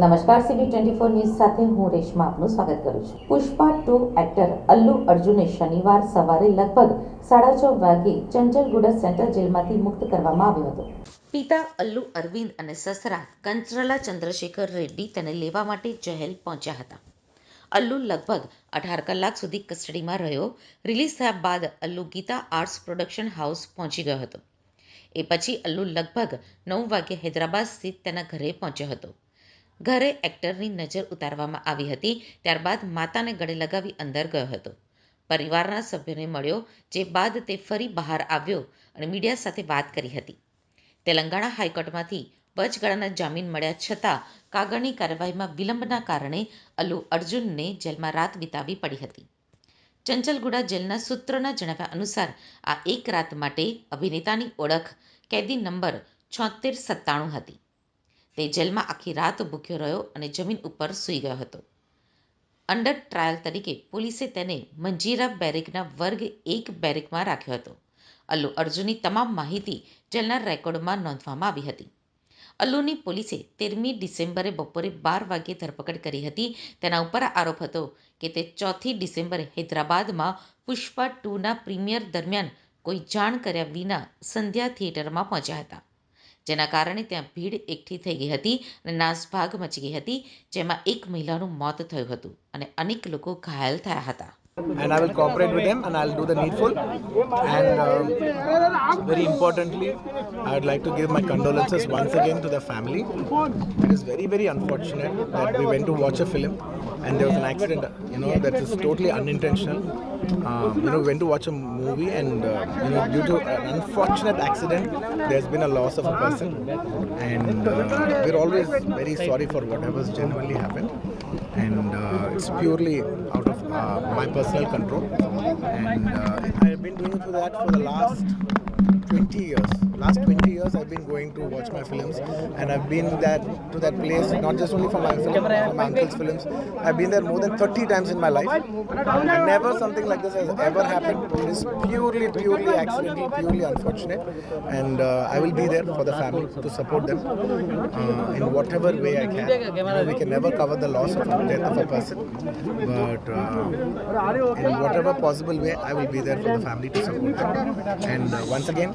નમસ્કાર CB twenty four news સાથે હું રેશમા આપનું સ્વાગત કરું છું પુષ્પા ટુ એક્ટર અલ્લુ અર્જુને શનિવાર સવારે લગભગ સાડા છ વાગે ચંચલગુડા સેન્ટ્રલ જેલમાંથી મુક્ત કરવામાં આવ્યો હતો પિતા અલ્લુ અરવિંદ અને સસરા કંચરલા ચંદ્રશેખર રેડ્ડી તેને લેવા માટે જહેલ પહોંચ્યા હતા અલ્લુ લગભગ અઢાર કલાક સુધી કસ્ટડીમાં રહ્યો રિલીઝ થયા બાદ Allu Geetha Arts production house પહોંચી ગયો હતો એ પછી અલ્લુ લગભગ નવ વાગે હૈદરાબાદ સ્થિત તેના ઘરે પહોંચ્યો હતો ઘરે એક્ટરની નજર ઉતારવામાં આવી હતી ત્યારબાદ માતાને ગળે લગાવી અંદર ગયો હતો પરિવારના સભ્યોને મળ્યો જે બાદ તે ફરી બહાર આવ્યો અને મીડિયા સાથે વાત કરી હતી તેલંગાણા હાઈકોર્ટમાંથી વચગાળાના જામીન મળ્યા છતાં કાગળની કાર્યવાહીમાં વિલંબના કારણે અલ્લુ અર્જુનને જેલમાં રાત વિતાવી પડી હતી ચંચલગુડા જેલના સૂત્રોના જણાવ્યા અનુસાર આ એક રાત માટે અભિનેતાની ઓળખ કેદી નંબર છોતેર સત્તાણું હતી તે જેલમાં આખી રાત ભૂખ્યો રહ્યો અને જમીન ઉપર સૂઈ ગયો હતો અંડર ટ્રાયલ તરીકે પોલીસે તેને મંજીરા બેરેકના વર્ગ એક બેરેકમાં રાખ્યો હતો અલ્લુ અર્જુનની તમામ માહિતી જેલના રેકોર્ડમાં નોંધવામાં આવી હતી અલ્લુની પોલીસે તેરમી ડિસેમ્બરે બપોરે બાર વાગ્યે ધરપકડ કરી હતી તેના ઉપર આરોપ હતો કે તે ચોથી ડિસેમ્બરે હૈદરાબાદમાં પુષ્પા ટુના પ્રીમિયર દરમિયાન કોઈ જાણ કર્યા વિના સંધ્યા થિયેટરમાં પહોંચ્યા હતા જેના કારણે ત્યાં ભીડ એકઠી થઈ ગઈ હતી અને નાસભાગ મચી ગઈ હતી જેમાં એક મહિલાનું મોત થયું હતું અને અનેક લોકો ઘાયલ થયા હતા and I will cooperate with him and I'll do the needful. And um, very importantly, I'd like to give my condolences once again to the family. It is very, very unfortunate that we went to watch a film and there was an accident, you know, that is totally unintentional. um, you know went to watch a movie and uh, you know due to an unfortunate accident there's been a loss of a person and uh, we're always very sorry for whatever's genuinely happened and uh, it's purely out of uh, my personal control and uh, I've been doing it for that for the last 20 years last 20 years I've been going to watch my films and I've been that to that place not just only for my film, for my uncle's films. I've been there more than 30 times in my life. Never something like this has ever happened. It is purely, purely accidental, purely unfortunate. And uh, I will be there for the family to support them uh, in whatever way I can. You know, we can never cover the loss of a death of a person, but uh, in whatever possible way, I will be there for the family to support them. And uh, once again,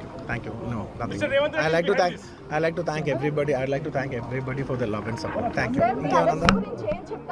thank you, thank you. No, nothing. I like to thank, I like to thank everybody. I would like to thank everybody for the love and support. Thank you.